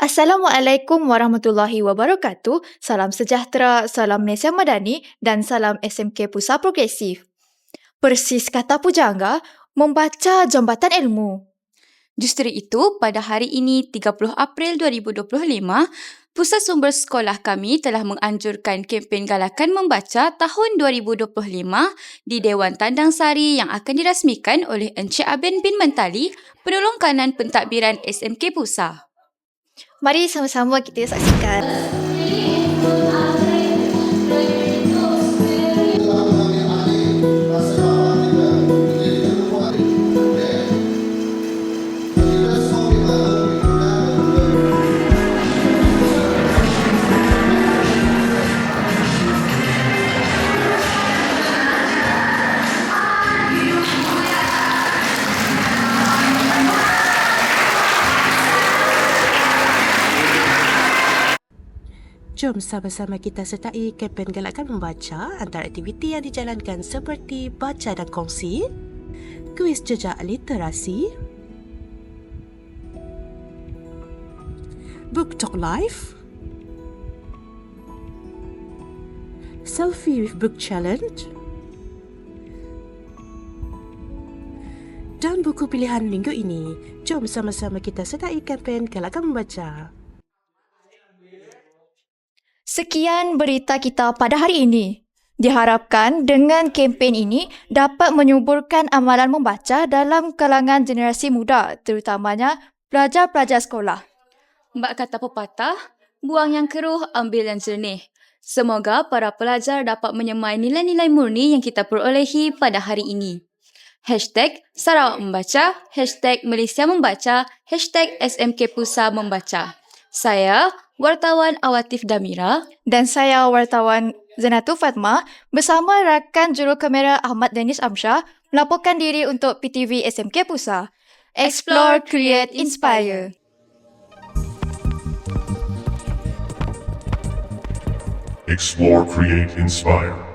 Assalamualaikum warahmatullahi wabarakatuh. Salam sejahtera, salam Malaysia Madani dan salam SMK Pusat Progresif. Persis kata pujangga, membaca jambatan ilmu. Justru itu, pada hari ini 30 April 2025, Pusat Sumber Sekolah kami telah menganjurkan kempen galakan membaca tahun 2025 di Dewan Tandang Sari yang akan dirasmikan oleh Encik Aben bin Mentali, penolong kanan pentadbiran SMK Pusat. Mari sama-sama kita saksikan. Jom sama-sama kita sertai kempen galakkan membaca antara aktiviti yang dijalankan seperti baca dan kongsi, kuis jejak literasi, book talk live, selfie with book challenge, dan buku pilihan minggu ini. Jom sama-sama kita sertai kempen galakkan membaca. Sekian berita kita pada hari ini. Diharapkan dengan kempen ini dapat menyuburkan amalan membaca dalam kalangan generasi muda, terutamanya pelajar-pelajar sekolah. Mbak kata pepatah, buang yang keruh, ambil yang jernih. Semoga para pelajar dapat menyemai nilai-nilai murni yang kita perolehi pada hari ini. Hashtag Sarawak Membaca, hashtag Malaysia Membaca, hashtag SMK Pusa Membaca. Saya, wartawan Awatif Damira. Dan saya wartawan Zanatu Fatma bersama rakan juru kamera Ahmad Danis Amsyah melaporkan diri untuk PTV SMK Pusa. Explore, Create, Inspire. Explore, create, inspire.